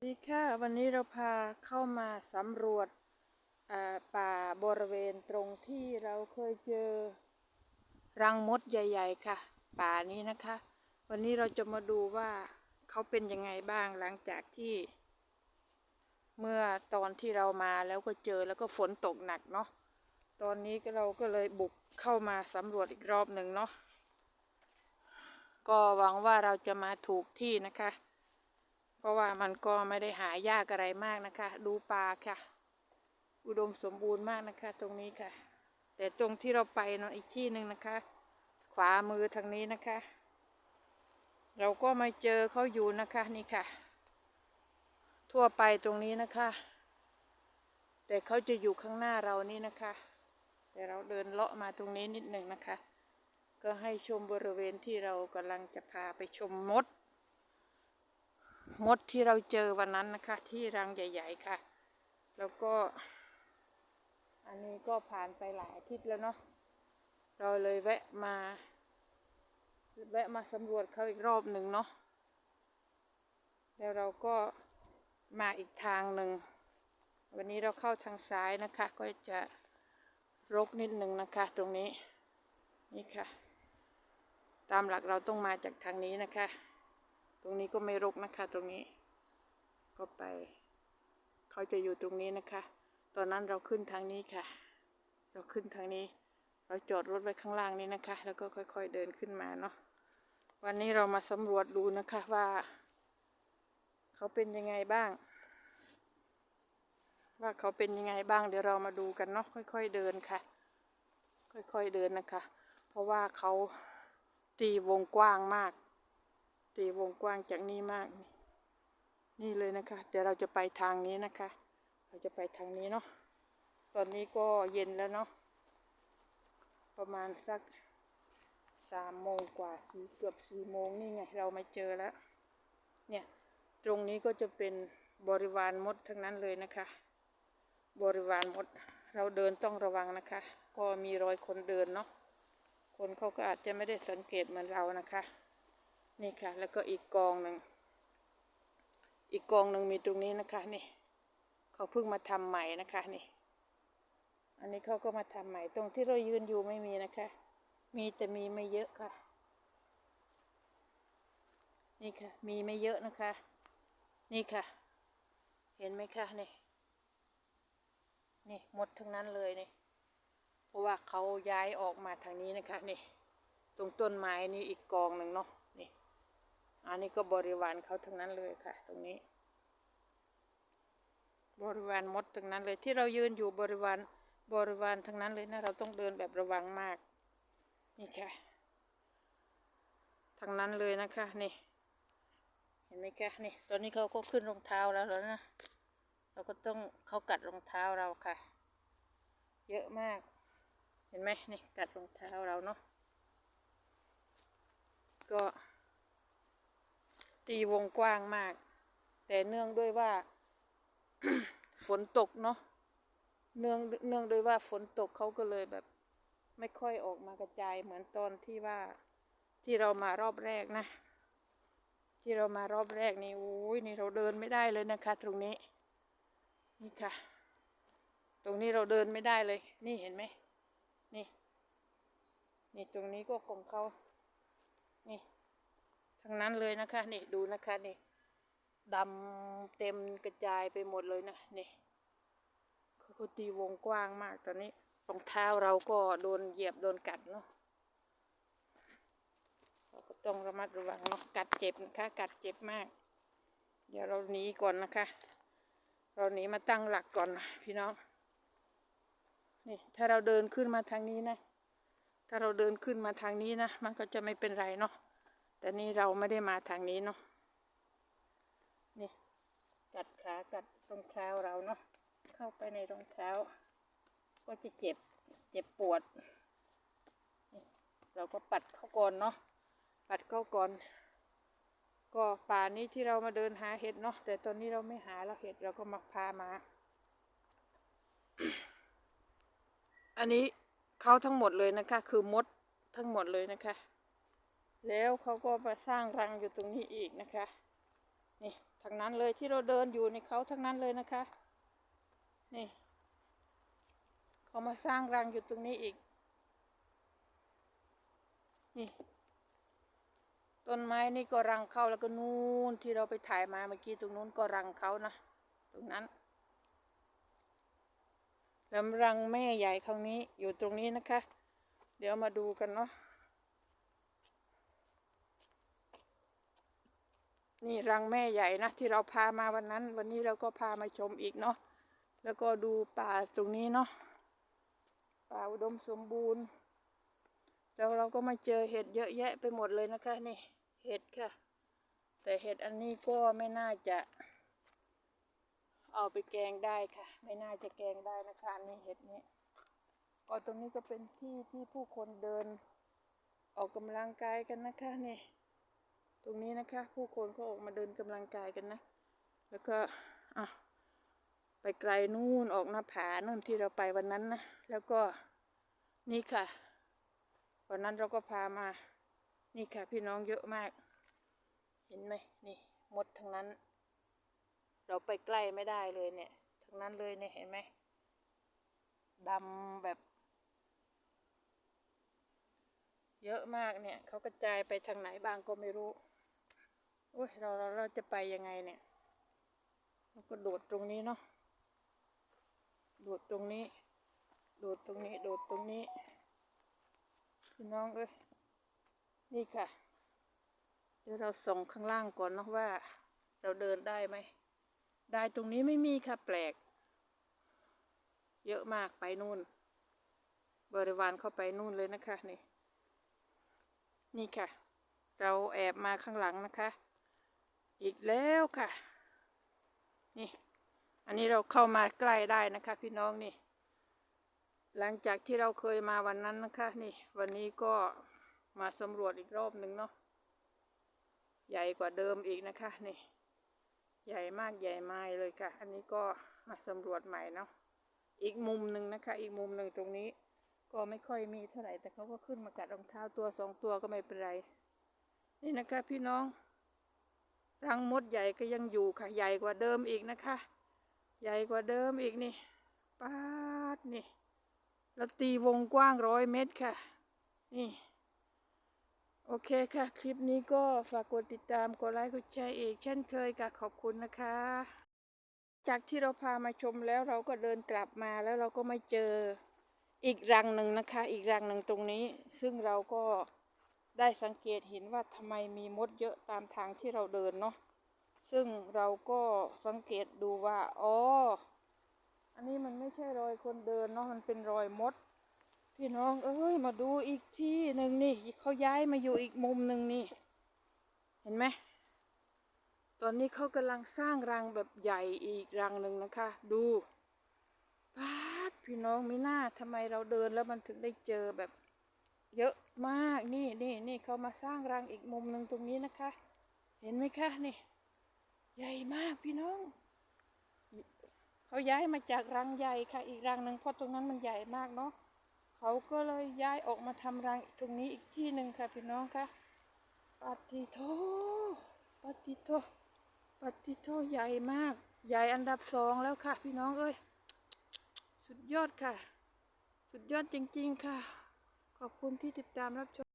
สวัสดีค่ะ วันนี้เราพาเข้ามาสำรวจป่าบริเวณตรงที่เราเคยเจอรังมดใหญ่ ๆ ค่ะ ป่านี้นะคะ วันนี้เราจะมาดูว่าเขาเป็นยังไงบ้างหลังจากที่ เมื่อตอนที่เรามาแล้วก็เจอแล้วก็ฝนตกหนักเนาะตอนนี้เราก็เลยบุกเข้ามาสำรวจอีกรอบหนึ่งเนาะก็หวังว่าเราจะมาถูกที่นะคะ ราะว่ามันก็ไม่ได้หายากอะไรมากนะคะ ดูปลาค่ะ อุดมสมบูรณ์มากนะคะ ตรงนี้ค่ะ แต่ตรงที่เราไปเนาะอีกที่หนึ่งนะคะ ขวามือทางนี้นะคะ เราก็มาเจอเขาอยู่นะคะนี่ค่ะ ทั่วไปตรงนี้นะคะ แต่เขาจะอยู่ข้างหน้าเรานี่นะคะ แต่เราเดินเลาะมาตรงนี้นิดหนึ่งนะคะ ก็ให้ชมบริเวณที่เรากำลังจะพาไปชมมด มดที่เราเจอวันนั้นนะคะ ที่รังใหญ่ ๆ ค่ะ แล้วก็ อันนี้ก็ผ่านไปหลายอาทิตย์แล้วเนาะเราเลยแวะมาแวะมาสำรวจเขาอีกรอบหนึ่งเนาะแล้วเราก็มาอีกทางหนึ่ง วันนี้เราเข้าทางซ้ายนะคะ ก็จะรกนิดหนึ่งนะคะ ตรงนี้นี่ค่ะ ตามหลักเราต้องมาจากทางนี้นะคะ ตรงนี้ก็ไม่รกนะคะ ตรงนี้ ก็ไป เขาจะอยู่ตรงนี้นะคะ ตอนนั้นเราขึ้นทางนี้ค่ะ เราขึ้นทางนี้ เราจอดรถไว้ข้างล่างนี้นะคะ แล้วก็ค่อย ๆเดินขึ้นมาเนาะ วันนี้เรามาสำรวจดูนะคะว่า เขาเป็นยังไงบ้าง ว่าเขาเป็นยังไงบ้าง เดี๋ยวเรามาดูกันเนาะ ค่อย ๆเดินค่ะ ค่อย ๆเดินนะคะ เพราะว่าเขาตีวงกว้างมาก ตีวงกว้างจากนี้มาก นี่เลยนะคะ เดี๋ยวเราจะไปทางนี้นะคะ เราจะไปทางนี้เนาะตอนนี้ก็เย็นแล้วเนาะประมาณสักสามโมงกว่าสี่เกือบสี่โมงนี่ไง เรามาเจอแล้ว เนี่ย ตรงนี้ก็จะเป็นบริวารมดทั้งนั้นเลยนะคะ บริวารมด เราเดินต้องระวังนะคะ ก็มีรอยคนเดินเนาะคนเขาก็อาจจะไม่ได้สังเกตเหมือนเรานะคะ นี่ค่ะ แล้วก็อีกกองหนึ่ง อีกกองหนึ่งมีตรงนี้นะคะนี่เขาเพิ่งมาทำใหม่นะคะนี่ อันนี้เขาก็มาทำใหม่ตรงที่เรายืนอยู่ไม่มีนะคะ มีแต่มีไม่เยอะค่ะ นี่ค่ะ มีไม่เยอะนะคะ นี่ค่ะ เห็นไหมคะนี่นี่หมดทั้งนั้นเลยนี่ เพราะว่าเขาย้ายออกมาทางนี้นะคะนี่ ตรงต้นไม้นี่อีกกองหนึ่งเนาะ อันนี้ก็บริวารเขาทั้งนั้นเลยค่ะ ตรงนี้ บริวารมดทั้งนั้นเลยที่เรายืนอยู่บริวารบริวารทั้งนั้นเลยนะเราต้องเดินแบบระวังมาก นี่ค่ะทั้งนั้นเลยนะคะนี่ เห็นไหมคะนี่ ตอนนี้เขาก็ขึ้นรองเท้าแล้วแล้วนะเราก็ต้องเขากัดรองเท้าเราค่ะ เยอะมาก เห็นไหมนี่กัดรองเท้าเราเนาะก็ ตีวงกว้างมาก แต่เนื่องด้วยว่า ฝนตกเนาะเนื่องเนื่องด้วยว่าฝนตกเขาก็เลยแบบ ไม่ค่อยออกมากระจายเหมือนตอนที่ว่าที่เรามารอบแรกนะ ที่เรามารอบแรกนี่โอ้ยนี่เราเดินไม่ได้เลยนะคะ ตรงนี้ นี่ค่ะ ตรงนี้เราเดินไม่ได้เลย นี่เห็นไหมนี่ นี่ตรงนี้ก็ของเขานี่ ทั้งนั้นเลยนะคะนี่ดูนะคะนี่ดำเต็มกระจายไปหมดเลยนะนี่เขาตีวงกว้างมากตอนนี้รองเท้าเราก็โดนเหยียบโดนกัดเนาะเราก็ต้องระมัดระวังเนาะกัดเจ็บนะคะกัดเจ็บมาก เดี๋ยวเราหนีก่อนนะคะ เราหนีมาตั้งหลักก่อนนะพี่น้องนี่ถ้าเราเดินขึ้นมาทางนี้นะ ถ้าเราเดินขึ้นมาทางนี้นะ มันก็จะไม่เป็นไรเนาะ แต่นี่เราไม่ได้มาทางนี้เนาะนี่กัดขากัดรองเท้าเราเนาะเข้าไปในรองเท้า ก็จะเจ็บเจ็บปวด เราก็ปัดเข้าก่อนเนาะปัดเข้าก่อน ก็ป่านี้ที่เรามาเดินหาเห็ดเนาะแต่ตอนนี้เราไม่หาแล้วเห็ดเราก็มาพามา อันนี้เขาทั้งหมดเลยนะคะ คือมดทั้งหมดเลยนะคะ แล้วเขาก็มาสร้างรังอยู่ตรงนี้อีกนะคะ นี่ทางนั้นเลยที่เราเดินอยู่ในเขาทั้งนั้นเลยนะคะ นี่เขามาสร้างรังอยู่ตรงนี้อีก นี่ต้นไม้นี่ก็รังเขาแล้วก็นู่นที่เราไปถ่ายมาเมื่อกี้ตรงนู้นก็รังเขานะตรงนั้นแล้วรังแม่ใหญ่ครั้งนี้อยู่ตรงนี้นะคะ เดี๋ยวมาดูกันเนาะ นี่รังแม่ใหญ่นะที่เราพามาวันนั้น วันนี้เราก็พามาชมอีกเนาะแล้วก็ดูป่าตรงนี้เนาะป่าอุดมสมบูรณ์ แล้วเราก็มาเจอเห็ดเยอะแยะไปหมดเลยนะคะนี่เห็ดค่ะ แต่เห็ดอันนี้ก็ไม่น่าจะ เอาไปแกงได้ค่ะ ไม่น่าจะแกงได้นะคะนนี้เห็ดนี้ก็ตรงนี้ก็เป็นที่ที่ผู้คนเดิน ออกกำลังกายกันนะคะนี่ รงนี้นะคะ ผู้คนก็ออกมาเดินกำลังกายกันนะ แล้วก็อะไปไกลนู่นออกหน้าผานู่นที่เราไปวันนั้นนะ แล้วก็นี่ค่ะ วันนั้นเราก็พามา นี่ค่ะ พี่น้องเยอะมาก เห็นไหมนี่หมดทั้งนั้น เราไปใกล้ไม่ได้เลยเนี่ย ทั้งนั้นเลยเนี่ยเห็นไหมดำแบบ เยอะมากเนี่ยเขากระจายไปทางไหนบ้างก็ไม่รู้ โอ้ยเราเราเราจะไปยังไงเนี่ยเราก็โดดตรงนี้เนาะโดดตรงนี้ โดดตรงนี้ โดดตรงนี้พี่น้องเอ้ยนี่ค่ะ เดี๋ยวเราส่องข้างล่างก่อนเนาะว่า เราเดินได้ไหม ได้ตรงนี้ไม่มีค่ะแปลก เยอะมากไปนู่น บริวารเข้าไปนู่นเลยนะคะนี่ นี่ค่ะ เราแอบมาข้างหลังนะคะ อีกแล้วค่ะ นี่ อันนี้เราเข้ามาใกล้ได้นะคะ พี่น้องนี่ หลังจากที่เราเคยมาวันนั้นนะคะ นี่ วันนี้ก็มาสำรวจอีกรอบหนึ่งเนาะ ใหญ่กว่าเดิมอีกนะคะ นี่ ใหญ่มากใหญ่ไม้เลยค่ะ อันนี้ก็มาสำรวจใหม่เนาะ อีกมุมหนึ่งนะคะ อีกมุมหนึ่งตรงนี้ ก็ไม่ค่อยมีเท่าไหร่ แต่เขาก็ขึ้นมากัดรองเท้าตัวสองตัวก็ไม่เป็นไร นี่นะคะ พี่น้อง รังมดใหญ่ก็ยังอยู่ค่ะ ใหญ่กว่าเดิมอีกนะคะ ใหญ่กว่าเดิมอีกนี่ปาดนี่แล้วตีวงกว้างร้อยเมตรค่ะ นี่ โอเคค่ะ คลิปนี้ก็ฝากกดติดตาม กดไลค์ กดแชร์อีก เช่นเคยค่ะ ขอบคุณนะคะ จากที่เราพามาชมแล้วเราก็เดินกลับมาแล้วเราก็มาเจออีกรังหนึ่งนะคะ อีกรังหนึ่งตรงนี้ ซึ่งเราก็ ได้สังเกตเห็นว่าทำไมมีมดเยอะตามทางที่เราเดินเนาะซึ่งเราก็สังเกตดูว่าอ๋ออันนี้มันไม่ใช่รอยคนเดินเนาะมันเป็นรอยมด พี่น้องเอ้ยมาดูอีกที่หนึ่งนี่เขาย้ายมาอยู่อีกมุมหนึ่งนี่ เห็นไหมตอนนี้เขากำลังสร้างรังแบบใหญ่อีกรังหนึ่งนะคะ ดูป๊าพี่น้องไม่น่าทำไมเราเดินแล้วมันถึงได้เจอแบบ เยอะมากนี่นี่นี่เขามาสร้างรังอีกมุมหนึ่งตรงนี้นะคะ เห็นไหมคะนี่ ใหญ่มากพี่น้อง เขาย้ายมาจากรังใหญ่ค่ะ อีกรังหนึ่งเพราะตรงนั้นมันใหญ่มากเนาะเขาก็เลยย้ายออกมาทำรังตรงนี้อีกที่หนึ่งค่ะพี่น้องค่ะปฏิโทปฏิโทปฏิโทใหญ่มาก ใหญ่อันดับสองแล้วค่ะ พี่น้องเอ้ย สุดยอดค่ะ สุดยอดจริง ๆ ค่ะ ขอบคุณที่ติดตามรับชม